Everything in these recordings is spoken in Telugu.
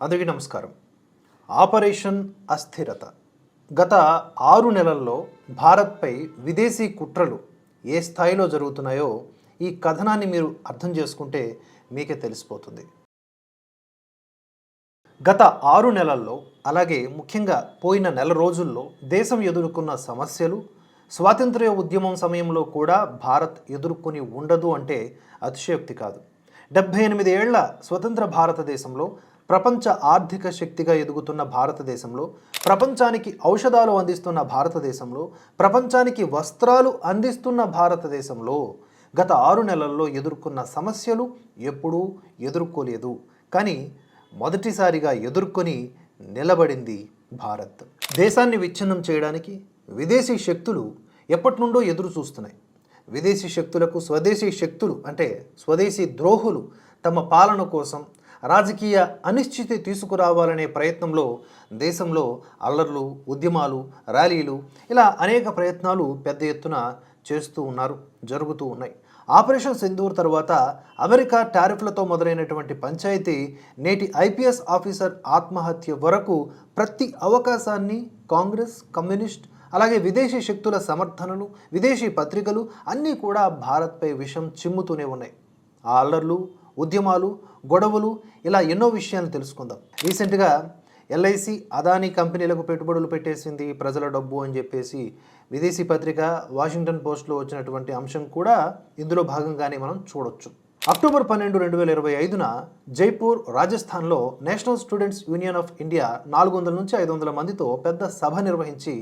అందరికీ నమస్కారం. ఆపరేషన్ అస్థిరత. గత ఆరు నెలల్లో భారత్పై విదేశీ కుట్రలు ఏ స్థాయిలో జరుగుతున్నాయో ఈ కథనాన్ని మీరు అర్థం చేసుకుంటే మీకే తెలిసిపోతుంది. గత ఆరు నెలల్లో అలాగే ముఖ్యంగా పోయిన నెల రోజుల్లో దేశం ఎదుర్కొన్న సమస్యలు స్వాతంత్ర్య ఉద్యమం సమయంలో కూడా భారత్ ఎదుర్కొని ఉండదు అంటే అతిశయోక్తి కాదు. డెబ్భై ఎనిమిది ఏళ్ళ స్వతంత్ర భారతదేశంలో ప్రపంచ ఆర్థిక శక్తిగా ఎదుగుతున్న భారతదేశంలో ప్రపంచానికి ఔషధాలు అందిస్తున్న భారతదేశంలో ప్రపంచానికి వస్త్రాలు అందిస్తున్న భారతదేశంలో గత ఆరు నెలల్లో ఎదుర్కొన్న సమస్యలు ఎప్పుడూ ఎదుర్కోలేదు. కానీ మొదటిసారిగా ఎదుర్కొని నిలబడింది భారత్. దేశాన్ని విచ్ఛిన్నం చేయడానికి విదేశీ శక్తులు ఎప్పటి నుండో ఎదురు చూస్తున్నాయి. విదేశీ శక్తులకు స్వదేశీ శక్తులు అంటే స్వదేశీ ద్రోహులు తమ పాలన కోసం రాజకీయ అనిశ్చితి తీసుకురావాలనే ప్రయత్నంలో దేశంలో అల్లర్లు ఉద్యమాలు ర్యాలీలు ఇలా అనేక ప్రయత్నాలు పెద్ద ఎత్తున చేస్తూ ఉన్నారు జరుగుతూ ఉన్నాయి. ఆపరేషన్ సింధూర్ తర్వాత అమెరికా టారిఫ్లతో మొదలైనటువంటి పంచాయతీ నేటి ఐపీఎస్ ఆఫీసర్ ఆత్మహత్య వరకు ప్రతి అవకాశాన్ని కాంగ్రెస్ కమ్యూనిస్ట్ అలాగే విదేశీ శక్తుల సమర్థనలు విదేశీ పత్రికలు అన్నీ కూడా భారత్పై విషం చిమ్ముతూనే ఉన్నాయి. ఆ అల్లర్లు ఉద్యమాలు గొడవలు ఇలా ఎన్నో విషయాలు తెలుసుకుందాం. రీసెంట్గా ఎల్ఐసి అదానీ కంపెనీలకు పెట్టుబడులు పెట్టేసింది ప్రజల డబ్బు అని చెప్పేసి విదేశీ పత్రిక వాషింగ్టన్ పోస్ట్లో వచ్చినటువంటి అంశం కూడా ఇందులో భాగంగానే మనం చూడొచ్చు. అక్టోబర్ పన్నెండు రెండు వేల ఇరవై ఐదున జైపూర్ రాజస్థాన్లో national students union of India నాలుగు వందల నుంచి ఐదు వందల మందితో పెద్ద సభ నిర్వహించి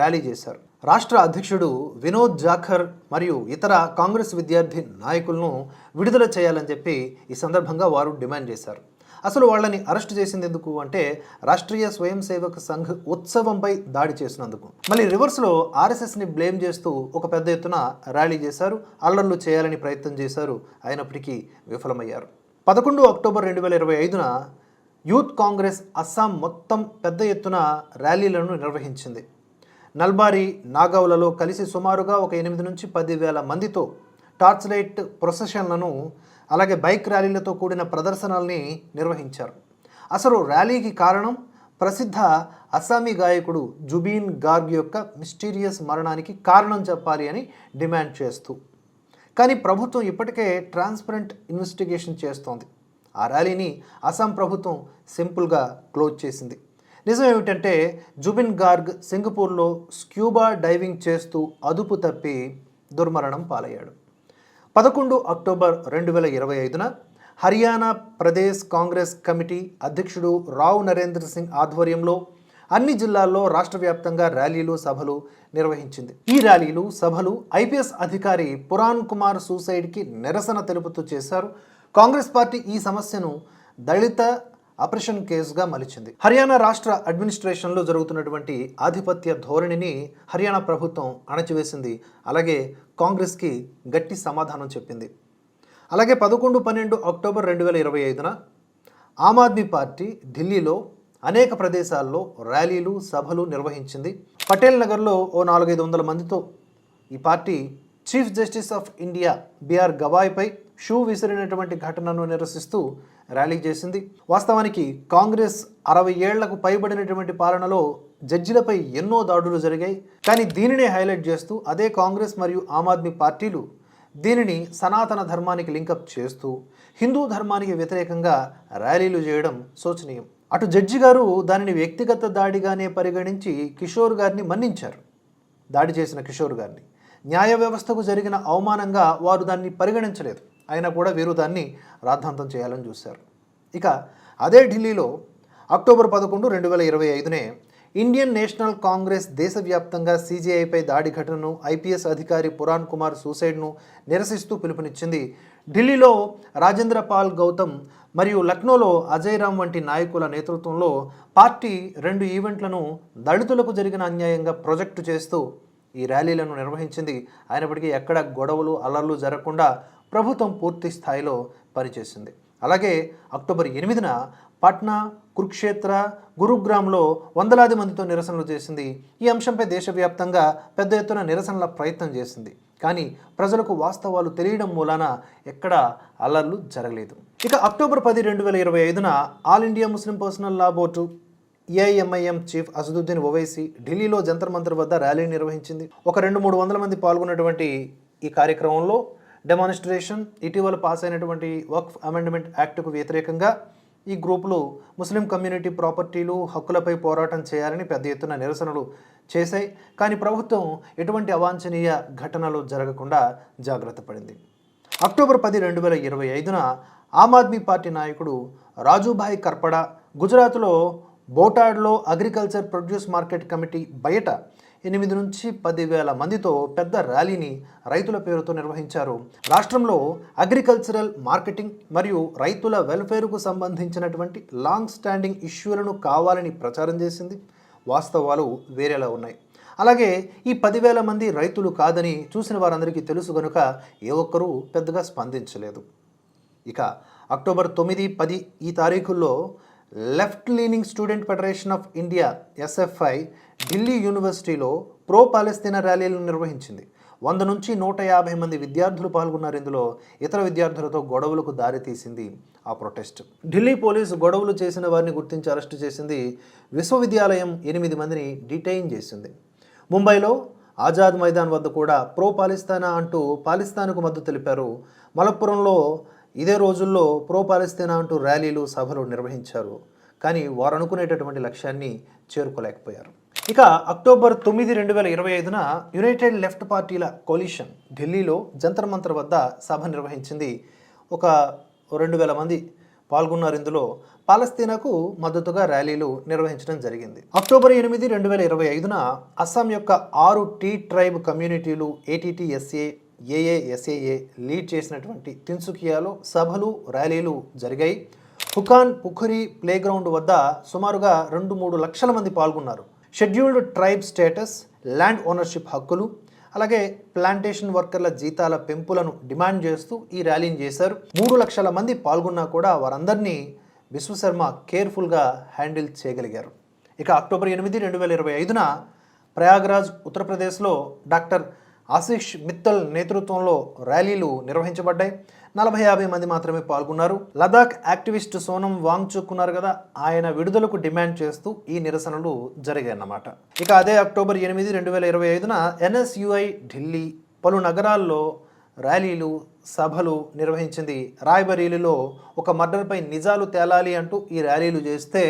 ర్యాలీ చేశారు. రాష్ట్ర అధ్యక్షుడు వినోద్ జాఖర్ మరియు ఇతర కాంగ్రెస్ విద్యార్థి నాయకులను విడుదల చేయాలని చెప్పి ఈ సందర్భంగా వారు డిమాండ్ చేశారు. అసలు వాళ్ళని అరెస్ట్ చేసింది ఎందుకు అంటే రాష్ట్రీయ స్వయం సేవక సంఘ్ ఉత్సవంపై దాడి చేసినందుకు. మళ్ళీ రివర్స్లో ఆర్ఎస్ఎస్ని బ్లేమ్ చేస్తూ ఒక పెద్ద ఎత్తున ర్యాలీ చేశారు. అల్లర్లు చేయాలని ప్రయత్నం చేశారు. అయినప్పటికీ విఫలమయ్యారు. పదకొండు అక్టోబర్ రెండు వేల ఇరవై ఐదున యూత్ కాంగ్రెస్ అస్సాం మొత్తం పెద్ద ఎత్తున ర్యాలీలను నిర్వహించింది. నల్బారి నాగావ్లలో కలిసి సుమారుగా ఒక ఎనిమిది నుంచి పది వేల మందితో టార్చ్ లైట్ ప్రొసెషన్లను అలాగే బైక్ ర్యాలీలతో కూడిన ప్రదర్శనల్ని నిర్వహించారు. అసలు ర్యాలీకి కారణం ప్రసిద్ధ అస్సామీ గాయకుడు జుబీన్ గార్గ్ యొక్క మిస్టీరియస్ మరణానికి కారణం చెప్పాలి అని డిమాండ్ చేస్తూ. కానీ ప్రభుత్వం ఇప్పటికే ట్రాన్స్పరెంట్ ఇన్వెస్టిగేషన్ చేస్తోంది. ఆ ర్యాలీని అస్సాం ప్రభుత్వం సింపుల్గా క్లోజ్ చేసింది. నిజం ఏమిటంటే జుబిన్ గార్గ్ సింగపూర్లో స్క్యూబా డైవింగ్ చేస్తూ అదుపు తప్పి దుర్మరణం పాలయ్యాడు. పదకొండు అక్టోబర్ రెండు వేల ఇరవై ఐదున హర్యానా ప్రదేశ్ కాంగ్రెస్ కమిటీ అధ్యక్షుడు రావు నరేంద్ర సింగ్ ఆధ్వర్యంలో అన్ని జిల్లాల్లో రాష్ట్ర వ్యాప్తంగా ర్యాలీలు సభలు నిర్వహించింది. ఈ ర్యాలీలు సభలు ఐపీఎస్ అధికారి పురాణ్ కుమార్ సూసైడ్కి నిరసన తెలుపుతూ చేశారు. కాంగ్రెస్ పార్టీ ఈ సమస్యను దళిత ఆపరేషన్ కేసుగా మలిచింది. హర్యానా రాష్ట్ర అడ్మినిస్ట్రేషన్లో జరుగుతున్నటువంటి ఆధిపత్య ధోరణిని హర్యానా ప్రభుత్వం అణచివేసింది. అలాగే కాంగ్రెస్కి గట్టి సమాధానం చెప్పింది. అలాగే పదకొండు పన్నెండు అక్టోబర్ రెండు వేల ఇరవై ఐదున ఆమ్ ఆద్మీ పార్టీ ఢిల్లీలో అనేక ప్రదేశాల్లో ర్యాలీలు సభలు నిర్వహించింది. పటేల్ నగర్లో ఓ నాలుగైదు వందల మందితో ఈ party chief justice of India BR గవాయ్పై shoe విసిరినటువంటి ఘటనను నిరసిస్తూ ర్యాలీ చేసింది. వాస్తవానికి కాంగ్రెస్ అరవై ఏళ్ళకు పైబడినటువంటి పాలనలో జడ్జిలపై ఎన్నో దాడులు జరిగాయి. కానీ దీనినే హైలైట్ చేస్తూ అదే కాంగ్రెస్ మరియు ఆమ్ ఆద్మీ పార్టీలు దీనిని సనాతన ధర్మానికి లింకప్ చేస్తూ హిందూ ధర్మానికి వ్యతిరేకంగా ర్యాలీలు చేయడం శోచనీయం. అటు జడ్జి గారు దానిని వ్యక్తిగత దాడిగానే పరిగణించి కిషోర్ గారిని మన్నించారు. దాడి చేసిన కిషోర్ గారిని. న్యాయ వ్యవస్థకు జరిగిన అవమానంగా వారు దాన్ని పరిగణించలేదు. అయినా కూడా వీరు దాన్ని రాద్ధాంతం చేయాలని చూశారు. ఇక అదే ఢిల్లీలో అక్టోబర్ పదకొండు రెండు వేల ఇరవై ఐదునే ఇండియన్ నేషనల్ కాంగ్రెస్ దేశవ్యాప్తంగా సీజీఐపై దాడి ఘటనను ఐపీఎస్ అధికారి పురాణ్ కుమార్ సూసైడ్ను నిరసిస్తూ పిలుపునిచ్చింది. ఢిల్లీలో రాజేంద్ర పాల్ గౌతమ్ మరియు లక్నోలో అజయ్ రామ్ వంటి నాయకుల నేతృత్వంలో పార్టీ రెండు ఈవెంట్లను దళితులకు జరిగిన అన్యాయంగా ప్రొజెక్టు చేస్తూ ఈ ర్యాలీలను నిర్వహించింది. అయినప్పటికీ ఎక్కడ గొడవలు అల్లర్లు జరగకుండా ప్రభుత్వం పూర్తి స్థాయిలో పనిచేసింది. అలాగే అక్టోబర్ ఎనిమిదిన పాట్నా కురుక్షేత్ర గురుగ్రామ్లో వందలాది మందితో నిరసనలు చేసింది. ఈ అంశంపై దేశవ్యాప్తంగా పెద్ద ఎత్తున నిరసనల ప్రయత్నం చేసింది. కానీ ప్రజలకు వాస్తవాలు తెలియడం మూలాన ఎక్కడ అల్లర్లు జరగలేదు. ఇక అక్టోబర్ పది రెండు వేల ఇరవై ఐదున all India Muslim personal law board AIMIM chief Asaduddin Owaisi ఢిల్లీలో జంతర్ మంతర్ వద్ద ర్యాలీ నిర్వహించింది. ఒక రెండు మూడు వందల మంది పాల్గొన్నటువంటి ఈ కార్యక్రమంలో డెమానిస్ట్రేషన్ ఇటీవల పాస్ అయినటువంటి వక్ఫ్ అమెండ్మెంట్ యాక్ట్కు వ్యతిరేకంగా ఈ గ్రూపులు ముస్లిం కమ్యూనిటీ ప్రాపర్టీలు హక్కులపై పోరాటం చేయాలని పెద్ద ఎత్తున నిరసనలు చేశాయి. కానీ ప్రభుత్వం ఎటువంటి అవాంఛనీయ ఘటనలు జరగకుండా జాగ్రత్త పడింది. అక్టోబర్ పది రెండు వేల ఇరవై ఐదున ఆమ్ ఆద్మీ పార్టీ నాయకుడు రాజుభాయ్ కర్పడ గుజరాత్లో బోటాడ్లో అగ్రికల్చర్ ప్రొడ్యూస్ మార్కెట్ కమిటీ బయట ఎనిమిది నుంచి పదివేల మందితో పెద్ద ర్యాలీని రైతుల పేరుతో నిర్వహించారు. రాష్ట్రంలో అగ్రికల్చరల్ మార్కెటింగ్ మరియు రైతుల వెల్ఫేర్కు సంబంధించినటువంటి లాంగ్ స్టాండింగ్ ఇష్యూలను కావాలని ప్రచారం చేసింది. వాస్తవాలు వేరేలా ఉన్నాయి. అలాగే ఈ పదివేల మంది రైతులు కాదని చూసిన వారందరికీ తెలుసు గనుక ఏ ఒక్కరూ పెద్దగా స్పందించలేదు. ఇక అక్టోబర్ తొమ్మిది పది ఈ తారీఖుల్లో left leaning student federation of India SFI Delhi యూనివర్సిటీలో ప్రో పాలస్తీనా ర్యాలీలను నిర్వహించింది. వంద నుంచి నూట యాభై మంది విద్యార్థులు పాల్గొన్నారు. ఇందులో ఇతర విద్యార్థులతో గొడవలకు దారితీసింది ఆ ప్రొటెస్ట్. ఢిల్లీ పోలీసు గొడవలు చేసిన వారిని గుర్తించి అరెస్టు చేసింది విశ్వవిద్యాలయం ఎనిమిది మందిని డిటైన్ చేసింది. ముంబైలో ఆజాద్ మైదాన్ వద్ద కూడా ప్రో పాలిస్తానా అంటూ పాలిస్తాన్కు మద్దతు తెలిపారు. మలప్పురంలో ఇదే రోజుల్లో ప్రో పాలిస్తీనా అంటూ ర్యాలీలు సభలు నిర్వహించారు. కానీ వారు అనుకునేటటువంటి లక్ష్యాన్ని చేరుకోలేకపోయారు. ఇక అక్టోబర్ తొమ్మిది రెండు వేల ఇరవై ఐదున యునైటెడ్ లెఫ్ట్ పార్టీల కోలిషన్ ఢిల్లీలో జంతర్ మంతర్ వద్ద సభ నిర్వహించింది. ఒక రెండు వేల మంది పాల్గొన్నారు ఇందులో. పాలస్తీనాకు మద్దతుగా ర్యాలీలు నిర్వహించడం జరిగింది. అక్టోబర్ ఎనిమిది రెండు వేల ఇరవై ఐదున అస్సాం యొక్క ఆరు టీ ట్రైబ్ కమ్యూనిటీలు ఏటీటీఎస్ఏ ఏఏఎస్ఏఏ లీడ్ చేసినటువంటి తిన్సుకియాలో సభలు ర్యాలీలు జరిగాయి. హుకాన్ పుఖరి ప్లేగ్రౌండ్ వద్ద సుమారుగా రెండు మూడు లక్షల మంది పాల్గొన్నారు. Scheduled tribe status land ownership హక్కులు అలాగే ప్లాంటేషన్ వర్కర్ల జీతాల పెంపులను డిమాండ్ చేస్తూ ఈ ర్యాలీని చేశారు. మూడు లక్షల మంది పాల్గొన్నా కూడా వారందరినీ విశ్వశర్మ కేర్ఫుల్గా హ్యాండిల్ చేయగలిగారు. ఇక అక్టోబర్ ఎనిమిది రెండు వేల ఇరవై ఐదున ప్రయాగ్రాజ్ ఉత్తరప్రదేశ్లో డాక్టర్ ఆశిష్ మిత్తల్ నేతృత్వంలో ర్యాలీలు నిర్వహించబడ్డాయి. నలభై యాభై మంది మాత్రమే పాల్గొన్నారు. లదాఖ్ యాక్టివిస్ట్ సోనం వాంగ్ ఉన్నారు కదా ఆయన విడుదలకు డిమాండ్ చేస్తూ ఈ నిరసనలు జరిగాయి అన్నమాట ఇక అదే అక్టోబర్ ఎనిమిది రెండు వేల ఇరవై ఐదున ఎన్ఎస్యుఐ ఢిల్లీ పలు నగరాల్లో ర్యాలీలు సభలు నిర్వహించింది. రాయ్బరీలిలో ఒక మర్డర్పై నిజాలు తేలాలి అంటూ ఈ ర్యాలీలు చేస్తే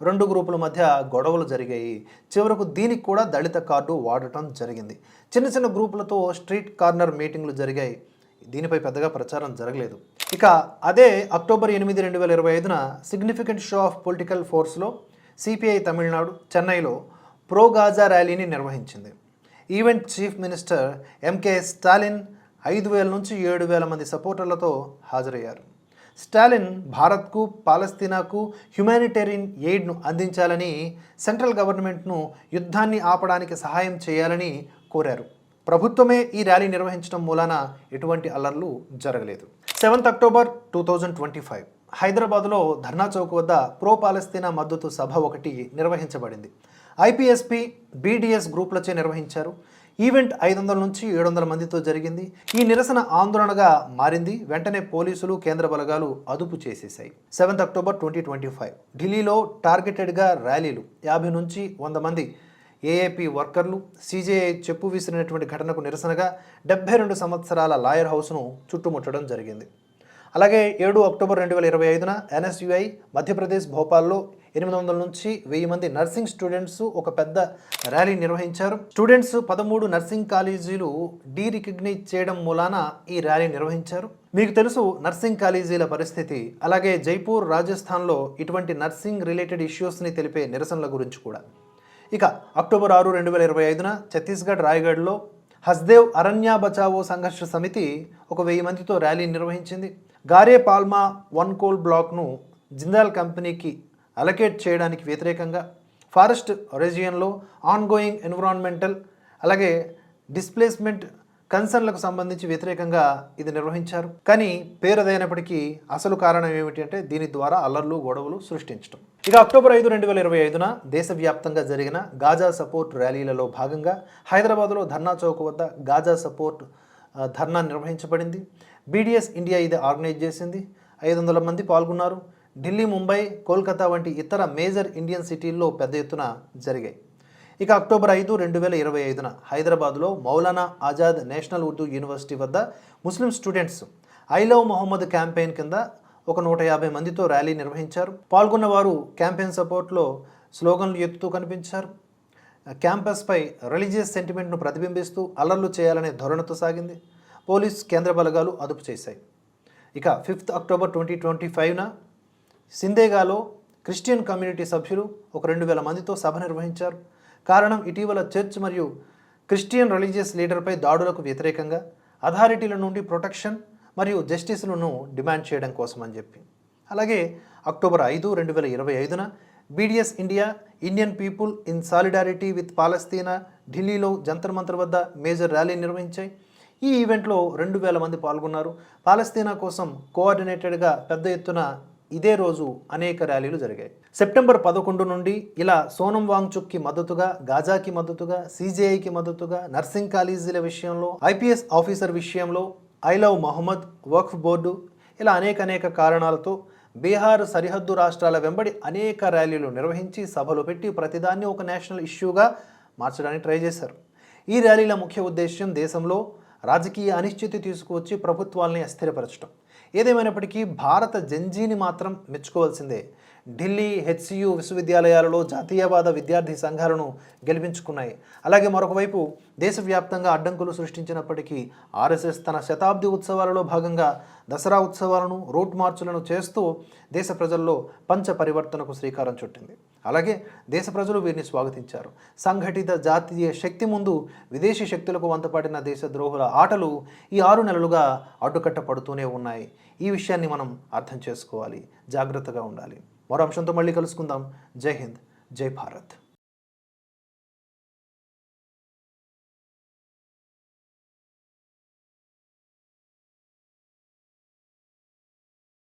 రెండు గ్రూపుల మధ్య గొడవలు జరిగాయి. చివరకు దీనికి కూడా దళిత కార్డు వాడటం జరిగింది. చిన్న చిన్న గ్రూపులతో స్ట్రీట్ కార్నర్ మీటింగ్లు జరిగాయి. దీనిపై పెద్దగా ప్రచారం జరగలేదు. ఇక అదే అక్టోబర్ ఎనిమిది రెండు వేల ఇరవై ఐదున సిగ్నిఫికెంట్ షో ఆఫ్ పొలిటికల్ ఫోర్స్లో సిపిఐ తమిళనాడు చెన్నైలో ప్రో గాజా ర్యాలీని నిర్వహించింది. Event chief minister MK Stalin ఐదు వేల నుంచి ఏడు వేల మంది సపోర్టర్లతో హాజరయ్యారు. స్టాలిన్ భారత్కు పాలస్తీనాకు హ్యుమానిటేరియన్ ఎయిడ్ను అందించాలని సెంట్రల్ గవర్నమెంట్ను యుద్ధాన్ని ఆపడానికి సహాయం చేయాలని కోరారు. ప్రభుత్వమే ఈ ర్యాలీ నిర్వహించడం మూలాన ఎటువంటి అల్లర్లు జరగలేదు. Seventh October two thousand twenty five హైదరాబాద్లో ధర్నా చౌక్ వద్ద ప్రో పాలస్తీనా మద్దతు సభ ఒకటి నిర్వహించబడింది. ఐపీఎస్పీ బీడీఎస్ గ్రూపులచే నిర్వహించారు. ఈవెంట్ ఐదు వందల నుంచి ఏడు వందల మందితో జరిగింది. ఈ నిరసన ఆందోళనగా మారింది. వెంటనే పోలీసులు కేంద్ర బలగాలు అదుపు చేసేశాయి. Seventh October twenty twenty five. ఢిల్లీలో టార్గెటెడ్గా ర్యాలీలు. యాభై నుంచి వంద మంది ఏఏపీ వర్కర్లు సీజేఐ చెప్పు విసిరినటువంటి ఘటనకు నిరసనగా డెబ్బై రెండు సంవత్సరాల లాయర్ హౌస్ను చుట్టుముట్టడం జరిగింది. అలాగే ఏడు అక్టోబర్ రెండు వేల ఇరవై ఐదున ఎన్ఎస్యుఐ మధ్యప్రదేశ్ భోపాల్లో ఎనిమిది వందల నుంచి వెయ్యి మంది నర్సింగ్ స్టూడెంట్స్ ఒక పెద్ద ర్యాలీ నిర్వహించారు. స్టూడెంట్స్ పదమూడు నర్సింగ్ కాలేజీలు డీ రికగ్నైజ్ చేయడం మూలాన ఈ ర్యాలీ నిర్వహించారు. మీకు తెలుసు నర్సింగ్ కాలేజీల పరిస్థితి. అలాగే జైపూర్ రాజస్థాన్లో ఇటువంటి నర్సింగ్ రిలేటెడ్ ఇష్యూస్ని తెలిపే నిరసనల గురించి కూడా. ఇక అక్టోబర్ ఆరు రెండు వేల ఇరవై ఐదున ఛత్తీస్గఢ్ రాయగఢ్లో హస్దేవ్ అరణ్య బచావో సంఘర్ష సమితి ఒక వెయ్యి మందితో ర్యాలీ నిర్వహించింది. గారే పాల్మా వన్ కోల్ బ్లాక్ను జిందాల్ కంపెనీకి అలకేట్ చేయడానికి వ్యతిరేకంగా ఫారెస్ట్ రీజియన్లో ఆన్గోయింగ్ ఎన్విరాన్మెంటల్ అలాగే డిస్ప్లేస్మెంట్ కన్సర్న్లకు సంబంధించి వ్యతిరేకంగా ఇది నిర్వహించారు. కానీ పేరుదైనప్పటికీ అసలు కారణం ఏమిటి అంటే దీని ద్వారా అల్లర్లు గొడవలు సృష్టించడం ఇక అక్టోబర్ ఐదు రెండు వేల ఇరవై ఐదున దేశవ్యాప్తంగా జరిగిన గాజా సపోర్ట్ ర్యాలీలలో భాగంగా హైదరాబాద్లో ధర్నా చౌక్ వద్ద గాజా సపోర్ట్ ధర్నా నిర్వహించబడింది. బీడీఎస్ ఇండియా ఇది ఆర్గనైజ్ చేసింది. ఐదు వందల మంది పాల్గొన్నారు. ఢిల్లీ ముంబై కోల్కతా వంటి ఇతర మేజర్ ఇండియన్ సిటీల్లో పెద్ద ఎత్తున జరిగాయి. ఇక అక్టోబర్ ఐదు రెండు వేల ఇరవై ఐదున హైదరాబాద్లో మౌలానా ఆజాద్ నేషనల్ ఉర్దూ యూనివర్సిటీ వద్ద Muslim students I love Mohammed campaign కింద ఒక నూట యాభై మందితో ర్యాలీ నిర్వహించారు. పాల్గొన్న వారు క్యాంపెయిన్ సపోర్ట్లో స్లోగన్లు ఎత్తుతూ కనిపించారు. క్యాంపస్పై రిలీజియస్ సెంటిమెంట్ను ప్రతిబింబిస్తూ అల్లర్లు చేయాలనే ధోరణితో సాగింది. పోలీస్ కేంద్ర బలగాలు అదుపు చేశాయి. ఇక ఫిఫ్త్ అక్టోబర్ ట్వంటీ ట్వంటీ ఫైవ్న సిందేగాలో క్రిస్టియన్ కమ్యూనిటీ సభ్యులు ఒక రెండు వేల మందితో సభ నిర్వహించారు. కారణం ఇటీవల చర్చ్ మరియు క్రిస్టియన్ రిలీజియస్ లీడర్పై దాడులకు వ్యతిరేకంగా అథారిటీల నుండి ప్రొటెక్షన్ మరియు జస్టిస్లను డిమాండ్ చేయడం కోసం అని చెప్పి. అలాగే అక్టోబర్ ఐదు రెండు వేల ఇరవై ఐదున BDS India Indian people in solidarity with Palestine ఢిల్లీలో జంతర్ మంతర్ వద్ద మేజర్ ర్యాలీ నిర్వహించాయి. ఈ ఈవెంట్లో రెండు వేల మంది పాల్గొన్నారు. పాలస్తీనా కోసం కోఆర్డినేటెడ్గా పెద్ద ఎత్తున ఇదే రోజు అనేక ర్యాలీలు జరిగాయి. సెప్టెంబర్ పదకొండు నుండి ఇలా సోనం వాంగ్చుక్కి మద్దతుగా గాజాకి మద్దతుగా సీజేఐకి మద్దతుగా నర్సింగ్ కాలేజీల విషయంలో ఐపీఎస్ ఆఫీసర్ విషయంలో I love Mahammad Waqf board ఇలా అనేక అనేక కారణాలతో బీహార్ సరిహద్దు రాష్ట్రాల వెంబడి అనేక ర్యాలీలు నిర్వహించి సభలు పెట్టి ప్రతిదాన్ని ఒక నేషనల్ ఇష్యూగా మార్చడానికి ట్రై చేశారు. ఈ ర్యాలీల ముఖ్య ఉద్దేశ్యం దేశంలో రాజకీయ అనిశ్చితి తీసుకువచ్చి ప్రభుత్వాల్ని అస్థిరపరచడం ఏదేమైనప్పటికీ భారత జంజీని మాత్రం మెచ్చుకోవాల్సిందే. ఢిల్లీ హెచ్సియు విశ్వవిద్యాలయాలలో జాతీయవాద విద్యార్థి సంఘాలను గెలిపించుకున్నాయి. అలాగే మరొకవైపు దేశవ్యాప్తంగా అడ్డంకులు సృష్టించినప్పటికీ ఆర్ఎస్ఎస్ తన శతాబ్ది ఉత్సవాలలో భాగంగా దసరా ఉత్సవాలను రూట్ మార్చులను చేస్తూ దేశ ప్రజల్లో పంచ పరివర్తనకు శ్రీకారం చుట్టింది. అలాగే దేశ ప్రజలు వీరిని స్వాగతించారు. సంఘటిత జాతీయ శక్తి ముందు విదేశీ శక్తులకు వంతపడిన దేశ ద్రోహుల ఆటలు ఈ ఆరు నెలలుగా అడ్డుకట్ట పడుతూనే ఉన్నాయి. ఈ విషయాన్ని మనం అర్థం చేసుకోవాలి. జాగ్రత్తగా ఉండాలి. మరో అంశంతో మళ్ళీ కలుసుకుందాం. జై హింద్. జై భారత్.